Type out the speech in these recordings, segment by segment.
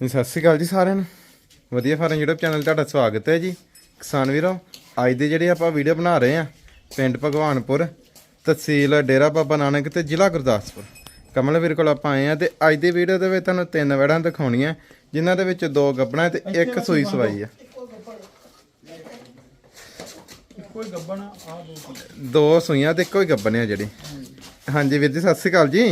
ਸਤਿ ਸ਼੍ਰੀ ਅਕਾਲ ਜੀ ਸਾਰਿਆਂ ਨੂੰ। ਵਧੀਆ ਫਾਰਮ YouTube ਚੈਨਲ ਤੁਹਾਡਾ ਸਵਾਗਤ ਹੈ ਜੀ। ਕਿਸਾਨ ਵੀਰੋ ਅੱਜ ਦੇ ਜਿਹੜੇ ਆਪਾਂ ਵੀਡੀਓ ਬਣਾ ਰਹੇ ਆ ਪਿੰਡ ਭਗਵਾਨਪੁਰ ਤਹਿਸੀਲ ਡੇਰਾ ਬਾਬਾ ਨਾਨਕ ਤੇ ਜ਼ਿਲ੍ਹਾ ਗੁਰਦਾਸਪੁਰ। ਕਮਲ ਵੀਰ ਕੋਲ ਆਪਾਂ ਆਏ ਆ ਤੇ ਅੱਜ ਦੀ ਵੀਡੀਓ ਦੇ ਵਿੱਚ ਤੁਹਾਨੂੰ ਤਿੰਨ ਵੜਾਂ ਦਿਖਾਉਣੀਆਂ ਜਿਨ੍ਹਾਂ ਦੇ ਵਿੱਚ ਦੋ ਗੱਬਣਾ ਤੇ ਇੱਕ ਸੂਈ ਸਵਾਈ ਆ। ਕੋਈ ਗੱਬਣ। ਆ ਦੋ ਦੋ ਸੂਈਆਂ ਤੇ ਇੱਕੋ ਹੀ ਗੱਬਣੇ ਆ ਜਿਹੜੀ। ਹਾਂਜੀ ਵੀਰ ਜੀ ਸਤਿ ਸ਼੍ਰੀ ਅਕਾਲ ਜੀ।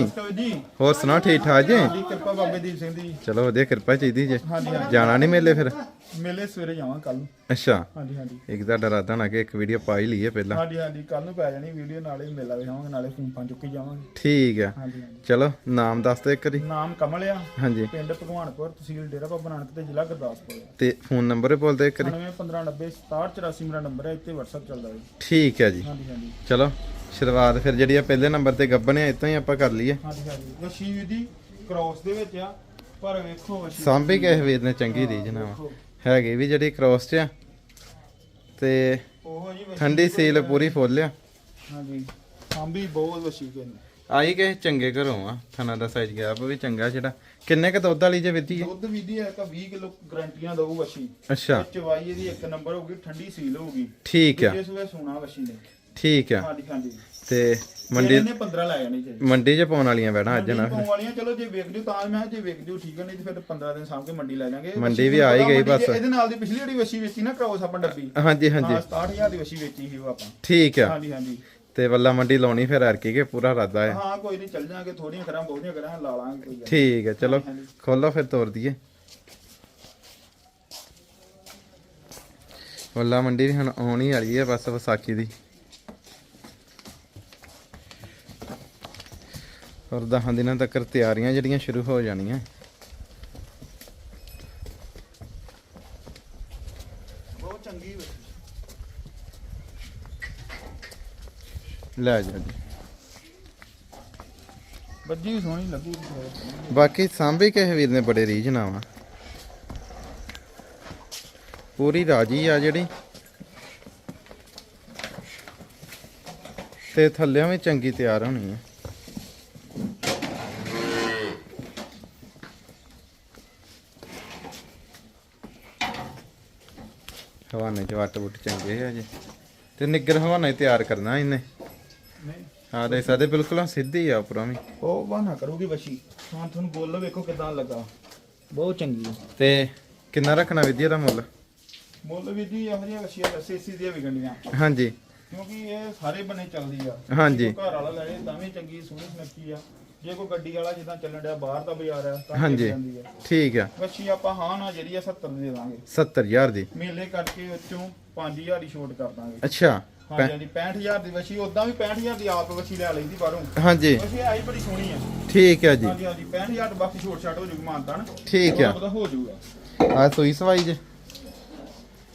ਹੋਰ ਸੁਣਾਓ ਠੀਕ ਠਾਕ ਜੀ? ਕਿਰਪਾ ਬਾਬੇ ਦੀਪ ਸਿੰਘ ਦੀ। ਚਲੋ ਵਧੀਆ ਕਿਰਪਾ ਚਾਹੀਦੀ ਜੀ। ਹਾਂਜੀ ਹਾਂਜੀ। ਜਾਣਾ ਨਹੀਂ ਮੇਲੇ ਫਿਰ? ਮੇਲੇ ਸਵੇਰੇ ਜਾਵਾਂ ਕੱਲ ਨੂੰ। ਅੱਛਾ। ਹਾਂਜੀ ਹਾਂਜੀ। ਇੱਕ ਤੁਹਾਡਾ ਇਰਾਦਾ ਨਾ ਕਿ ਇੱਕ ਵੀਡੀਓ ਪਾ ਹੀ ਲਈਏ ਪਹਿਲਾਂ। ਹਾਂਜੀ ਹਾਂਜੀ ਕੱਲ ਨੂੰ ਪੈ ਜਾਣੀ ਵੀਡੀਓ ਨਾਲੇ ਮੇਲਾ ਵਿਖਾਵਾਂਗੇ ਨਾਲੇ ਫੂੰਫਾਂ ਚੁੱਕੀ ਜਾਵਾਂਗੇ। ਠੀਕ ਆ। ਹਾਂਜੀ ਹਾਂਜੀ। ਚਲੋ ਨਾਮ ਦੱਸ ਦਿਓ ਇੱਕ ਵਾਰੀ। ਨਾਮ ਕਮਲ ਆ ਹਾਂਜੀ। ਪਿੰਡ ਭਗਵਾਨਪੁਰ ਤਹਿਸੀਲ ਡੇਰਾ ਬਾਬਾ ਨਾਨਕ ਤੇ ਜ਼ਿਲ੍ਹਾ ਗੁਰਦਾਸਪੁਰ। ਤੇ ਫੋਨ ਨੰਬਰ ਵੀ ਬੋਲ ਦਿਓ ਇੱਕ ਵਾਰੀ। 911590 6784 ਮੇਰਾ ਨੰਬਰ ਹੈ ਇੱਥੇ WhatsApp ਚੱਲਦਾ ਹੈ ਠੀਕ ਹੈ ਜੀ। ਹਾਂਜੀ ਹਾਂਜੀ। ਚਲੋ। ਸ਼ੁਰੂਆਤ ਫਿਰ ਜਿਹੜੀ ਆ ਪਹਿਲੇ ਨੰਬਰ ਤੇ ਗੱਬਨ ਆ ਇਤੋਂ ਹੀ ਆਪਾਂ ਕਰ ਲਈਏ। ਹਾਂਜੀ ਹਾਂਜੀ। ਵਸ਼ੀ ਦੀ ਕ੍ਰੋਸ ਦੇ ਵਿੱਚ ਆ ਪਰ ਵੇਖੋ ਵਸ਼ੀ ਸਾਂਭੀ ਕਿਸੇ ਵੀਰ ਨੇ ਚੰਗੀ ਰੀਝ ਨਾ ਵਾ ਵੇਖੋ, ਹੈਗੀ ਵੀ ਜਿਹੜੀ ਕ੍ਰੋਸ ਚ ਆ ਤੇ ਉਹੋ ਜੀ ਵਸ਼ੀ ਠੰਡੀ ਸੀਲ ਪੂਰੀ ਫੁੱਲ ਆ। ਹਾਂਜੀ। ਸਾਂਭੀ ਬਹੁਤ ਆਈ ਕਿਸੇ ਚੰਗੇ ਘਰੋਂ ਆ ਥਣਾ ਦਾ ਸਾਈਜ਼ ਗਿਆ ਵੀ ਚੰਗਾ ਜਿਹੜਾ। ਕਿੰਨੇ ਕ ਦੁੱਧ ਵਾਲੀ ਜੇ ਵਿੱਧੀ ਹੈ ਦੁੱਧ ਵਿਧੀ ਹੈ ਤਾਂ 20 ਕਿਲੋ ਗਰੰਟੀਆਂ ਦਊ ਵਸ਼ੀ। ਅੱਛਾ। ਚਵਾਈ ਇਹਦੀ ਇੱਕ ਨੰਬਰ ਹੋਊਗੀ ਠੰਡੀ ਸੀਲ ਹੋਊਗੀ। ਠੀਕ ਆ। ਇਸ ਵੇ ਸੋਨਾ ਵਸ਼ੀ ਨੇ। ਠੀਕ ਆ। ਹਾਂਜੀ ਹਾਂਜੀ। ਤੇ ਮੰਡੀ ਇਹਨੇ 15 ਲੈ ਜਾਣੀ ਚਾਹੀਦੀ ਮੰਡੀ 'ਚ ਪਾਉਣ ਵਾਲੀਆਂ ਬੈਣਾ ਅੱਜ ਨਾ। ਪਾਉਣ ਵਾਲੀਆਂ ਚਲੋ ਜੇ ਵੇਖ ਲਿਓ ਤਾਂ ਮੈਂ ਜੇ ਵੇਖ ਲਿਓ ਠੀਕ ਹੈ ਨਹੀਂ ਤੇ ਫਿਰ 15 ਦਿਨ ਸਾਂਭ ਕੇ ਮੰਡੀ ਲੈ ਜਾਾਂਗੇ। ਮੰਡੀ ਵੀ ਆ ਹੀ ਗਈ ਬਸ। ਇਹਦੇ ਨਾਲ ਦੀ ਪਿਛਲੀ ਜਿਹੜੀ ਵਸ਼ੀ ਵੇਚੀ ਨਾ ਕ੍ਰੋਸ ਆਪਾਂ ਡੱਬੀ। ਹਾਂਜੀ ਹਾਂਜੀ। ਹਾਂ 67000 ਦੀ ਵਸ਼ੀ ਵੇਚੀ ਸੀ ਉਹ ਆਪਾਂ। ਠੀਕ ਆ। ਹਾਂਜੀ ਹਾਂਜੀ। ਤੇ ਵੱਲਾ ਮੰਡੀ ਲਾਉਣੀ ਫਿਰ ਹਰ ਕੇ ਪੂਰਾ ਇਰਾਦਾ ਹੈ? ਹਾਂ ਕੋਈ ਨਹੀਂ ਚੱਲ ਜਾਾਂਗੇ ਥੋੜੀਆਂ ਕਰਾਂ ਬਹੁਤੀਆਂ ਕਰਾਂ ਲਾ ਲਾਂਗੇ ਕੋਈ। ਠੀਕ ਹੈ ਚਲੋ। ਖੋਲੋ ਫਿਰ ਤੋਰ ਦਈਏ। ਵੱਲਾ ਮੰਡੀ ਵੀ ਹੁਣ ਆਉਣੀ ਵਾਲੀ ਹੈ ਬਸ ਵਿਸਾਖੀ ਦੀ। ਔਰ ਦਸਾਂ ਦਿਨਾਂ ਤੱਕ ਤਿਆਰੀਆਂ ਜਿਹੜੀਆਂ ਸ਼ੁਰੂ ਹੋ ਜਾਣੀਆਂ। ਬਹੁਤ ਚੰਗੀ ਲੈ ਜਾ ਜੀ। ਬੱਜੀ ਸੋਹਣੀ ਲੱਗੀ ਬਾਕੀ ਸਾਂਭੀ ਕਿਸੇ ਵੀਰ ਨੇ ਬੜੇ ਰੀਝ ਨਾਲ ਵਾ ਪੂਰੀ ਰਾਜੀ ਆ ਜਿਹੜੀ। ਤੇ ਥੱਲਿਆਂ ਵੀ ਚੰਗੀ ਤਿਆਰ ਹੋਣੀ ਹੈ ਹਵਾਨੇ ਚ ਵੱਟ ਬੁੱਟ ਚੰਗੇ ਆ ਜੀ। ਤੇ ਨਿੱਗਰ ਹਵਾਨਾ ਹੀ ਤਿਆਰ ਕਰਨਾ ਇਹਨੇ। ਨਹੀਂ। ਹਾਂ ਦੇ ਸਾਡੇ ਬਿਲਕੁਲ ਸਿੱਧੀ ਆ ਉੱਪਰੋਂ ਵੀ। ਉਹ ਬਹਾਨਾ ਕਰੂਗੀ ਵਸ਼ੀ ਹਾਂ ਤੁਹਾਨੂੰ ਬੋਲੋ ਵੇਖੋ ਕਿਦਾਂ ਲੱਗਾ। ਬਹੁਤ ਚੰਗੀ ਹੈ ਤੇ ਕਿੰਨਾ ਰੱਖਣਾ ਵਿਦਿਆ ਦਾ ਮੁੱਲ? ਮੁੱਲ ਵੀ ਜੀ ਇਹੋ ਜਿਹੀਆਂ ਵਸ਼ੀਆਂ ਸੀਸੀ ਦੀਆਂ ਵਿਗਣੀਆਂ ਹਾਂਜੀ। ਕਿਉਂਕਿ ਇਹ ਸਾਰੇ ਬਨੇ ਚੱਲਦੀ ਆ। ਹਾਂਜੀ। ਘਰ ਵਾਲਾ ਲੈ ਜੇ ਤਾਂ ਵੀ ਚੰਗੀ ਸੋਹਣੀ ਸੁਨੱਖੀ ਆ। ਜੇ ਕੋਈ ਗੱਡੀ ਵਾਲਾ ਜਿੱਦਾਂ ਚੱਲਣ ਡਿਆ ਬਾਹਰ ਦਾ ਬਾਜ਼ਾਰ ਆ ਤਾਂ ਹਾਂਜੀ। ਜਾਂਦੀ ਠੀਕ ਆ। ਵਸ਼ੀ ਆਪਾਂ ਹਾਂ ਨਾ ਜਿਹੜੀ ਆ 70 ਦੀ ਦਾਂਗੇ। 70000 ਦੀ। ਮੇਲੇ ਕਰਕੇ ਵਿੱਚੋਂ 5000 ਦੀ ਛੋਟ ਕਰ ਦਾਂਗੇ। ਅੱਛਾ ਹਾਂਜੀ ਹਾਂਜੀ 65000 ਦੀ ਵਸ਼ੀ ਉਦਾਂ ਵੀ 65000 ਦੀ ਆਪ ਵਸ਼ੀ ਲੈ ਲਈਦੀ ਬਾਹਰੋਂ। ਹਾਂਜੀ। ਵਸ਼ੀ ਆਈ ਬੜੀ ਸੋਹਣੀ ਆ। ਠੀਕ ਆ ਜੀ। ਹਾਂਜੀ ਹਾਂਜੀ 65000 ਬਾਕੀ ਛੋਟ ਛਾਟ ਹੋ ਜੂਗੀ ਮਾਨਤਾ ਨਾ ਠੀਕ ਆ। ਉਹਦਾ ਹੋ ਜਾਊਗਾ ਆ ਸੂਈ ਸਵਾਈ ਜੇ?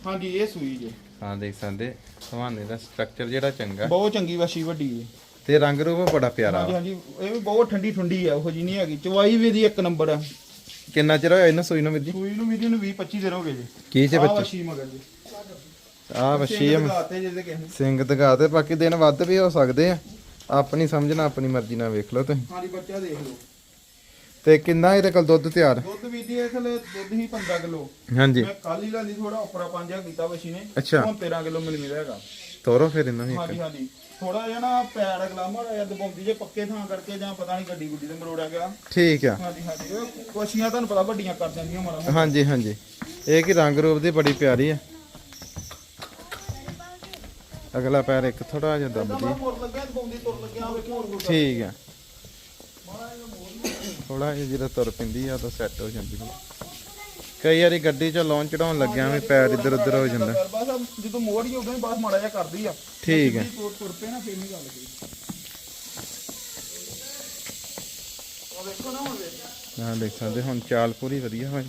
ਹਾਂਜੀ ਇਹ ਸੂਈ ਜੇ। ਹਾਂ ਦੇਖ ਸਕਦੇ। ਹਵਾਨੇ ਦਾ ਸਟਰਕਚਰ ਜਿਹੜਾ ਚੰਗਾ। ਬਹੁਤ ਚੰਗੀ ਵਸ਼ੀ ਵੱਡੀ ਹੈ ਤੇ ਰੰਗ ਰੂਪ ਬੜਾ ਪਿਆਰਾ ਹਾਂਜੀ ਵਾ। ਹਾਂਜੀ ਇਹ ਵੀ ਬਹੁਤ ਠੰਡੀ ਠੰਡੀ ਆ ਉਹੋ ਜੀ ਨਹੀਂ ਹੈਗੀ। ਚਵਾਈ ਵੀ ਇਹਦੀ ਇੱਕ ਨੰਬਰ ਆ। ਕਿੰਨਾ ਚਿਰ ਹੋਇਆ ਇਹਨਾਂ ਸੂਈ ਨੂੰ ਵੀਰ ਜੀ? ਸੂਈ ਨੂੰ ਵੀ ਇਹਨੂੰ 20 25 ਦਿਨ ਹੋ ਗਏ ਜੀ। ਕੀ ਚ ਬੱਚੇ? ਵਸ਼ੀ ਮਗਰ ਜੀ। ਆ ਵੱਛੀ ਆ। ਲਗਾਤੇ ਜਿਹਦੇ ਕਿਸੇ ਨੇ। ਸਿੰਘ ਦਿਖਾ ਤੇ ਬਾਕੀ ਦਿਨ ਵੱਧ ਵੀ ਹੋ ਸਕਦੇ ਆ। ਆਪਣੀ ਸਮਝਣਾ ਆਪਣੀ ਮਰਜ਼ੀ ਨਾਲ ਵੇਖ ਲਓ ਤੁਸੀਂ। ਹਾਂਜੀ ਬੱਚਾ ਦੇਖ ਲਓ। ਤੇ ਕਿੰਨਾ ਇਹਦੇ ਕੋਲ ਦੁੱਧ ਤਿਆਰ? ਦੁੱਧ ਵੀ ਦੀ ਇਹ ਥਲੇ ਦੁੱਧ ਹੀ 15 ਕਿਲੋ। ਹਾਂਜੀ। ਮੈਂ ਕੱਲ ਹੀ ਲਾਲੀ ਥੋੜਾ ਉਪਰਾ ਪੰਜਾ ਕੀਤਾ ਵਸ਼ੀ ਨੇ। ਅੱਛਾ। ਹੁਣ 13 ਕਿਲੋ ਮਿਲ ਮਿਲਿਆ ਹੈਗਾ। ਤੋਰੋ ਫਿਰ ਇਹਨਾਂ ਨੂੰ ਹਾਂਜੀ ਹਾਂਜੀ। ਥੋੜਾ ਜਿਹਾ ਨਾ ਪੈੜ ਗਲਾਮਾ ਜਾਂ ਦਬਾਉਂਦੀ ਜੇ ਪੱਕੇ ਥਾਂ ਕਰਕੇ ਜਾਂ ਪਤਾ ਨਹੀਂ ਗੱਡੀ ਗੁੱਡੀ ਤੇ ਮਰੋੜਿਆ ਗਿਆ। ਠੀਕ ਆ। ਹਾਂਜੀ ਹਾਂਜੀ। ਉਹ ਕੋਸ਼ੀਆਂ ਤੁਹਾਨੂੰ ਪਤਾ ਵੱਡੀਆਂ ਕਰ ਜਾਂਦੀਆਂ ਮਾੜਾ ਮੋਟਾ। ਹਾਂਜੀ ਹਾਂਜੀ। ਇਹ ਕੀ ਰੰਗ ਰੂਪ ਦੀ ਬੜੀ ਪਿਆਰੀ ਆ। ਅਗਲਾ ਪੈਰ ਇੱਕ ਥੋੜਾ ਜਿਹਾ ਦੱਬ ਤਾਂ ਦੀ ਮੁਰ ਲੱਗਿਆ ਦਬਾਉਂਦੀ ਤੁਰ ਲੱਗਿਆ ਵੇਖੋ ਹੋਰ ਗੁੱਡਾ ਠੀਕ ਆ। ਥੋੜਾ ਜਿਹਾ ਜਿਹੜਾ ਤੁਰ ਪਿੰਦੀ ਆ ਤਾਂ ਸੈੱਟ ਹੋ ਜਾਂਦੀ ਆ। ਕਈ ਵਾਰੀ ਗੱਡੀ 'ਚ ਲਾਉਣ ਚੜਾਉਣ ਲੱਗਿਆ ਵੀ ਪੈਰ ਇੱਧਰ ਉੱਧਰ ਹੋ ਜਾਂਦਾ ਬਸ ਆਹ ਜਦੋਂ ਮੋੜੀ ਉਦੋਂ ਹੀ ਬਸ ਮਾੜਾ ਜਿਹਾ ਕਰਦੀ ਆ ਠੀਕ ਹੈ। ਤੁਰ ਤੁਰ ਪਏ ਨਾ ਫੇਰ ਨਹੀਂ ਗੱਲ ਕੋਈ ਉਹ ਵੇਖੋ ਨਾ ਹੁਣ ਵੇਖ। ਹਾਂ ਦੇਖ ਸਕਦੇ ਹੁਣ ਚਾਲ ਪੂਰੀ ਵਧੀਆ ਹੋ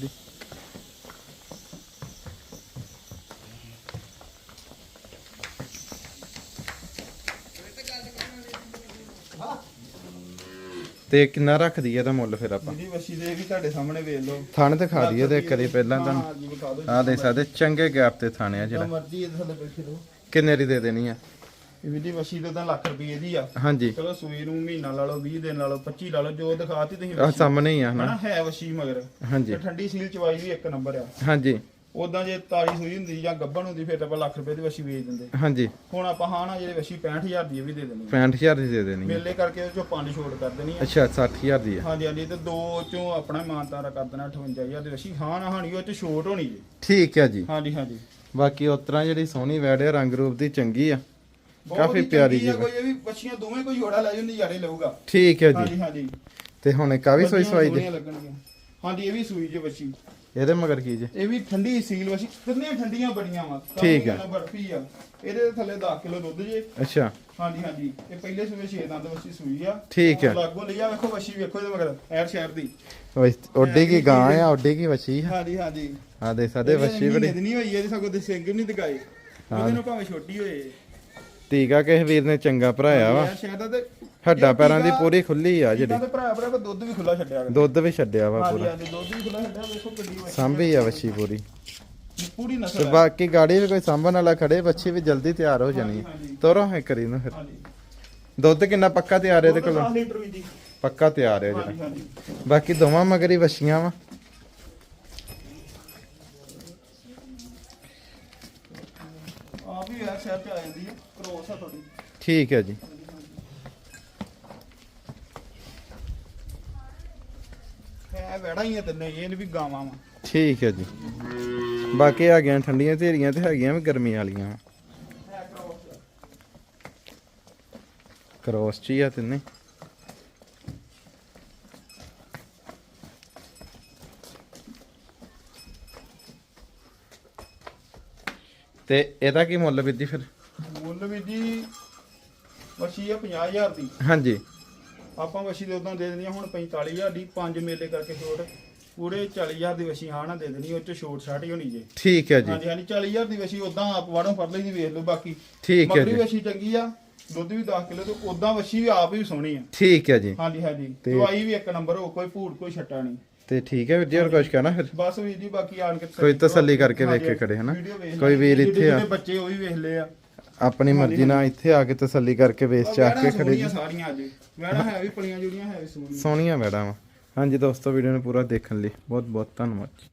ਤੇ ਕਿੰਨਾ ਰੱਖਦੀ ਇਹਦਾ ਮੁੱਲ ਫਿਰ ਆਪਾਂ? ਜਿਹਦੀ ਵਸੀ ਦੇ ਵੀ ਤੁਹਾਡੇ ਸਾਹਮਣੇ ਵੇਖ ਲਓ। ਥਣ ਦਿਖਾ ਦਈਏ ਤੇ ਇੱਕ ਵਾਰੀ ਪਹਿਲਾਂ ਤੁਹਾਨੂੰ ਆਹ ਦੇਖ ਸਕਦੇ ਚੰਗੇ ਗੈਪ ਤੇ ਥਾਣੇ ਆ ਜਿਹੜਾ। ਜਿਹੜਾ ਮਰਜ਼ੀ ਇਹਦੇ ਥੱਲੇ ਬੈਠੇ ਰਹੋ। ਕਿੰਨੇ ਦੀ ਦੇ ਦੇਣੀ ਆ? ਇਹ ਵੀ ਦੀ ਵਸ਼ੀ ਤੇ ਤਾਂ ਲੱਖ ਰੁਪਏ ਦੀ ਆ। ਹਾਂਜੀ। ਚਲੋ ਸੂਈ ਨੂੰ ਮਹੀਨਾ ਲਾ ਲਓ 20 ਦਿਨ ਲਾ ਲਓ 25 ਲਾ ਲਓ ਜੋ ਦਿਖਾਤੀ ਤੁਸੀਂ ਆ। ਸਾਹਮਣੇ ਹੀ ਆ ਹਨਾ। ਹੈ ਵਸ਼ੀ ਮਗਰ। ਹਾਂਜੀ। ਠੰਡੀ ਸੀਲ ਚਵਾਈ ਵੀ ਇੱਕ ਨੰਬਰ ਆ। ਹਾਂਜੀ। ਉਦਾਂ ਜੇ ਤਾਰੀ ਸੂਈ ਹੁੰਦੀ ਜਾਂ ਗੱਬਣ ਹੁੰਦੀ ਫਿਰ ਤਾਂ ਆਪਾਂ ਲੱਖ ਰੁਪਏ ਦੀ ਵਸ਼ੀ ਵੇਚ ਦਿੰਦੇ। ਹਾਂਜੀ। ਹੁਣ ਆਪਾਂ ਹਾਂ ਨਾ ਜਿਹੜੇ ਵਸ਼ੀ 65000 ਦੀ ਇਹ ਵੀ ਦੇ ਦੇਣੀ ਆ। 65000 ਦੀ ਦੇ ਦੇਣੀ ਮੇਲੇ ਕਰਕੇ ਉਹ ਚੋਂ ਪੰਜ ਛੋਟ ਕਰ ਦੇਣੀ ਆ ਅੱਛਾ 60000 ਦੀ ਹੈ। ਹਾਂਜੀ ਹਾਂਜੀ ਤੇ ਦੋ ਚੋਂ ਆਪਣਾ ਮਾਨਤਾਰਾ ਕਰ ਦੇਣਾ 58000 ਦੀ ਵਸ਼ੀ ਹਾਂ ਨਾ ਹਾਣੀ ਉਹ ਚ ਛੋਟ ਹੋਣੀ ਜੀ ਠੀਕ ਹੈ ਜੀ। ਹਾਂਜੀ ਹਾਂਜੀ। ਬਾਕੀ ਉਸ ਤਰ੍ਹਾਂ ਜਿਹੜੀ ਸੋਹਣੀ ਵੈੜ ਹੈ ਰੰਗ ਰੂਪ ਦੀ ਚੰਗੀ ਆ। ਕਾਫੀ ਪਿਆਰੀ ਆ, ਜੀ ਕੋਈ ਇਹ ਵੀ ਬੱਚੀਆਂ ਦੋਵੇਂ ਕੋਈ ਜੋੜਾ ਲੈ ਜਾਂਦੀ ਯਾਰੇ ਲਊਗਾ। ਠੀਕ ਹੈ ਜੀ। ਹਾਂਜੀ ਹਾਂਜੀ। ਤੇ ਹੁਣ ਇੱਕ ਆ ਵੀ ਸੋਈ ਸਵਾਈ ਦੀ। ਹਾਂਜੀ ਇਹ ਵੀ ਸੂਈ ਜੇ ਬੱਚੀ ਇਹਦੇ ਮਗਰ ਕੀ ਜੀ? ਇਹ ਵੀ ਠੰਡੀ ਸੀਲ ਵਸ਼ੀ ਕਿੰਨੀਆਂ ਠੰਡੀਆਂ ਬੜੀਆਂ ਵਾ? ਠੀਕ ਆ। ਬਰਫੀ ਆ। ਇਹਦੇ ਥੱਲੇ 10 ਕਿਲੋ ਦੁੱਧ ਜੇ। ਅੱਛਾ। ਹਾਂਜੀ ਹਾਂਜੀ। ਇਹ ਪਹਿਲੇ ਸੂਏ 6 ਦੰਦ ਵਸ਼ੀ ਸੂਈ ਆ। ਠੀਕ ਹੈ। ਲਾਗੋ ਲਿਆ ਵੇਖੋ ਵਸ਼ੀ ਵੇਖੋ ਇਹਦੇ ਮਗਰ ਐਰ ਸ਼ਹਿਰ ਦੀ। ਓਡੀ ਕੀ ਗਾਂ ਆ ਓਡੀ ਕੀ ਆ? ਹਾਂਜੀ ਹਾਂਜੀ। ਆ ਦੇ ਸਾਡੇ ਵਛੀ ਬੜੀ। ਨਹੀਂ ਹੋਈ ਇਹਦੇ ਸਗੋਂ ਦੇ ਸਿੰਘ ਨਹੀਂ ਦਿਖਾਏ। ਉਹਦੇ ਨੂੰ ਭਾਵੇਂ ਛੋਟੀ ਹੋਏ। ਟੀਕਾ ਕਿਸੇ ਵੀਰ ਨੇ ਚੰਗਾ ਭਰਾਇਆ ਵਾ। ਐਰ ਸ਼ਹਿਰ ਦਾ ਤੇ ਹੱਡਾਂ ਪੈਰਾਂ ਦੀ ਪੂਰੀ ਖੁੱਲੀ ਆ ਜਿਹੜੀ। ਤੇ ਭਰਾ ਭਰਾ ਕੋ ਦੁੱਧ ਵੀ ਖੁੱਲਾ ਛੱਡਿਆ ਗਿਆ ਦੁੱਧ ਵੀ ਛੱਡਿਆ ਵਾ ਹਾਂਜੀ ਪੂਰਾ। ਹਾਂਜੀ ਦੁੱਧ ਵੀ ਖੁੱਲਾ ਛੱਡਿਆ ਵੇਖੋ ਕਿੱਡੀ ਵਸ਼ੀ ਸਾਂਭੀ ਆ ਵਛੀ ਪੂਰੀ। ਪੂਰੀ ਤੇ ਨਸਲ ਹੈ ਬਾਕੀ ਗਾੜੀ ਵੀ ਕੋਈ ਸਾਂਭਣ ਵਾਲਾ ਖੜੇ ਬੱਚੀ ਵੀ ਜਲਦੀ ਤਿਆਰ ਹੋ ਜਾਣੀ। ਹਾਂਜੀ। ਤੋਰੋ ਹੈ ਕਰੀ ਨੂੰ ਫਿਰ। ਹਾਂਜੀ। ਦੁੱਧ ਕਿੰਨਾ ਪੱਕਾ ਤਿਆਰ ਹੈ ਇਹਦੇ ਕੋਲ? 10 ਲੀਟਰ ਵੀ ਜੀ। ਪੱਕਾ ਤਿਆਰ ਹੈ ਜਿਹੜਾ ਹਾਂਜੀ। ਬਾਕੀ ਦੋਵਾਂ ਮਗਰੀ ਵਛੀਆਂ ਵਾ। ਆ ਵੀ ਐਰ ਸ਼ਹਿਰ ਚ ਆ ਜਾਂਦੀ ਹੈ। ਕਰੋਸ ਆ ਤੁਹਾਡੀ। ਠੀਕ ਹੈ ਜੀ। ਵੜਾ ਹੀ ਆ ਤਿੰਨੇ ਇਹ ਨੀ ਵੀ ਗਾਵਾਂ ਵਾ। ਠੀਕ ਹੈ ਜੀ। ਬਾਕੀ ਹੈਗੀਆਂ ਠੰਡੀਆਂ ਧੀਰੀਆਂ ਤੇ ਹੈਗੀਆਂ ਵੀ ਗਰਮੀ ਵਾਲੀਆਂ। ਕਰੋਸ ਕ੍ਰੋਸ ਚ ਹੀ ਆ ਤਿੰਨੇ। ਤੇ ਇਹਦਾ ਕੀ ਮੁੱਲ ਵਿੱਦੀ ਫਿਰ? ਮੁੱਲ ਵੀ ਜੀ ਵਸ਼ੀ ਆ 50000 ਦੀ। ਹਾਂਜੀ। ਆਪਾਂ ਵਸ਼ੀ ਦੇ ਉਦਾਂ ਦੇ ਦੇਣੀ ਆ ਹੁਣ 45000 ਦੀ ਪੰਜ ਮੇਲੇ ਕਰਕੇ ਛੋਟ। ਪੂਰੇ 40000 ਦੀ ਵਸ਼ੀ ਹਾਂ ਨਾ ਦੇ ਦੇਣੀ ਉਹ ਚ ਛੋਟ ਛਾਟ ਹੀ ਹੋਣੀ ਜੇ। ਠੀਕ ਹੈ ਜੀ। ਹਾਂਜੀ ਹਾਂਜੀ 40000 ਦੀ ਵਸ਼ੀ ਉਦਾਂ ਆਪ ਵਾੜੋਂ ਫੜ ਲਈ ਦੀ ਵੇਖ ਲਓ ਬਾਕੀ। ਠੀਕ ਹੈ ਜੀ। ਵਸ਼ੀ ਚੰਗੀ ਆ ਦੁੱਧ ਵੀ 10 ਕਿਲੋ ਤੇ ਉਦਾਂ ਵਸ਼ੀ ਵੀ ਆਪ ਵੀ ਸੋਹਣੀ ਆ। ਠੀਕ ਹੈ ਜੀ। ਹਾਂਜੀ ਹਾਂਜੀ ਦਵਾਈ ਵੀ ਇੱਕ ਨੰਬਰ ਹੋ ਕੋਈ ਭੂੜ ਕੋਈ ਛੱਟਾ ਨਹੀਂ। ਤੇ ਠੀਕ ਹੈ ਵੀਰ ਜੀ ਹੋਰ ਕੁਝ ਕਹਿਣਾ ਫਿਰ? ਬਸ ਵੀਰ ਜੀ ਬਾਕੀ ਆਣ ਕੇ ਕੋਈ ਤਸੱਲੀ ਕਰਕੇ ਵੇਖ ਕੇ ਖੜੇ ਹਨਾ? ਕੋਈ ਵੀਰ ਇੱਥੇ ਆ। ਬੱਚੇ ਉਹ ਵੀ ਵੇਖ ਲਏ ਆ। ਆਪਣੀ ਮਰਜ਼ੀ ਨਾਲ ਇੱਥੇ ਆ ਕੇ ਤਸੱਲੀ ਕਰਕੇ ਵੇਚ ਚਾਹ ਕੇ ਖੜੇ ਜੀ। ਸੋਹਣੀਆਂ ਸਾਰੀਆਂ ਅੱਜ। ਮੈਡਮ ਹੈ ਵੀ ਪਲੀਆਂ ਜੁੜੀਆਂ ਹੈ ਵੀ ਸੋਹਣੀਆਂ। ਸੋਹਣੀਆਂ ਮੈਡਮ ਹਾਂਜੀ ਦੋਸਤੋ ਵੀਡੀਓ ਨੂੰ ਪੂਰਾ ਦੇਖਣ ਲਈ ਬਹੁਤ ਬਹੁਤ ਧੰਨਵਾਦ